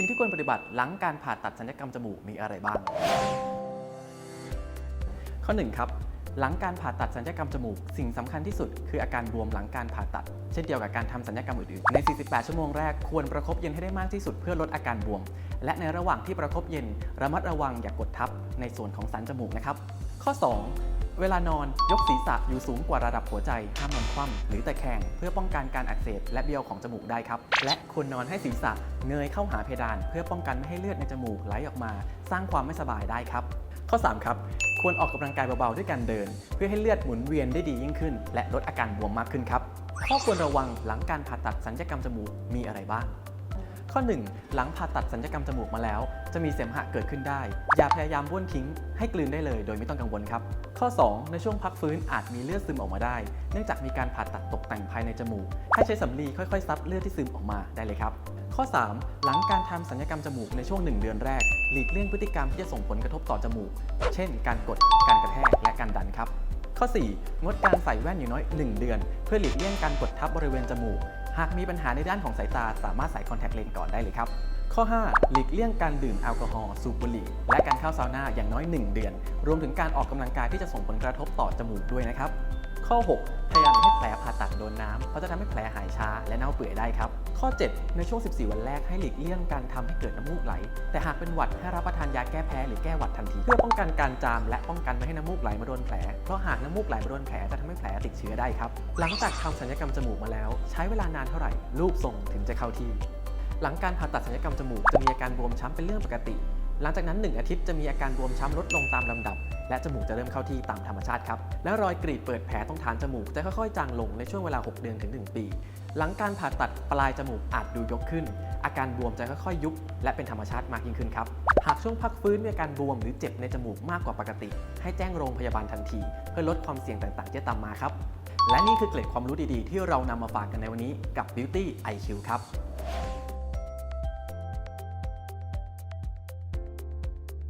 สิ่งที่ควรปฏิบัติหลังการผ่าตัดศัลยกรรมจมูกมีอะไรบ้าง ข้อ1ครับหลังการผ่าตัดศัลยกรรมจมูก สิ่งสำคัญที่สุดคืออาการบวมหลังการผ่าตัด เช่นเดียวกับการทำศัลยกรรมอื่นๆ ใน 48 ชั่วโมงแรกควรประคบเย็นให้ได้มากที่สุดเพื่อลดอาการบวม และในระหว่างที่ประคบเย็น ระมัดระวังอย่ากดทับในส่วนของสันจมูกนะครับ ข้อ 2 เวลานอนยกศีรษะอยู่สูงกว่าระดับหัวใจห้ามนอนคว่ำหรือตะแคงเพื่อป้องกันการอักเสบและเบี้ยวของจมูกได้ครับ และควรนอนให้ศีรษะเงยเข้าหาเพดาน เพื่อป้องกันไม่ให้เลือดในจมูกไหลออกมา สร้างความไม่สบายได้ครับ ข้อ 3 ครับ ควรออกกำลังกายเบาๆด้วยการเดิน เพื่อให้เลือดหมุนเวียนได้ดียิ่งขึ้น และลดอาการบวมมากขึ้นครับข้อควรระวังหลังการผ่าตัดศัลยกรรมจมูกมีอะไรบ้าง ข้อ 1 หลังผ่าตัดศัลยกรรมจมูกมาแล้ว จะมีเสมหะเกิดขึ้นได้ อย่าพยายามบ้วนทิ้ง ให้กลืนได้เลย โดยไม่ต้องกังวลครับ ข้อ 2 ในช่วงพักฟื้นอาจมีเลือดซึมออกมาได้ เนื่องจากมีการผ่าตัดตกแต่งภายในจมูก ให้ใช้สำลีค่อยๆ ซับเลือดที่ซึมออกมาได้เลยครับ ข้อ 3 หลังการทำศัลยกรรมจมูกในช่วง 1 เดือนแรก หลีกเลี่ยงพฤติกรรมที่จะส่งผลกระทบต่อจมูก เช่น การกด การกระแทก และการดันครับ ข้อ 4 งดการใส่แว่นอยู่น้อย 1 เดือน เพื่อหลีกเลี่ยงการกดทับบริเวณจมูกากมีปัญหาในด้านของสายตาสามารถใส่คอนแทคเลนส์ก่อนได้เลยครับ ข้อ 5 หลีกเลี่ยงการดื่มแอลกอฮอล์สูบบุหรี่ และการเข้าซาวน่าอย่างน้อย 1 เดือน รวมถึงการออกกำลังกายที่จะส่งผลกระทบต่อจมูกด้วยนะครับ ข้อ 6 พยายามอย่าให้แผลผ่าตัดโดนน้ำเพราะจะทำให้แผลหายช้าและเน่าเปื่อยได้ครับ ข้อ 7 ในช่วง 14 วันแรกให้หลีกเลี่ยงการทำให้เกิดน้ำมูก แต่หากเป็นหวัดให้รับประทานยาแก้แพ้หรือแก้หวัดทันที เพื่อป้องกันการจามและป้องกันไม่ให้น้ำมูกไหลมาโดนแผล เพราะหากน้ำมูกไหลมาโดนแผลจะทำให้แผลติดเชื้อได้ครับ หลังจากทำศัลยกรรมจมูกมาแล้ว ใช้เวลานานเท่าไหร่รูปทรงถึงจะเข้าที่ หลังการผ่าตัดศัลยกรรมจมูกจะมีอาการบวมช้ำเป็นเรื่องปกติ หลังจากนั้น 1 อาทิตย์จะมีอาการบวมช้ำลดลงตามลำดับ และจมูกจะเริ่มเข้าที่ตามธรรมชาติครับ และรอยกรีดเปิดแผลตรงฐานจมูกจะค่อยๆจางลงในช่วงเวลา 6 เดือนถึง 1 ปี หลังการผ่าตัดปลายจมูกอาจดูยกขึ้น อาการบวมจะค่อยๆยุบและเป็นธรรมชาติมากยิ่งขึ้นครับ หากช่วงพักฟื้นมีอาการบวมหรือเจ็บในจมูกมากกว่าปกติ ให้แจ้งโรงพยาบาลทันที เพื่อลดความเสี่ยงต่างๆที่ตามมาครับ และนี่คือเกร็ดความรู้ดีๆ ที่เรานำมาฝากกันในวันนี้กับ Beauty IQ ครับ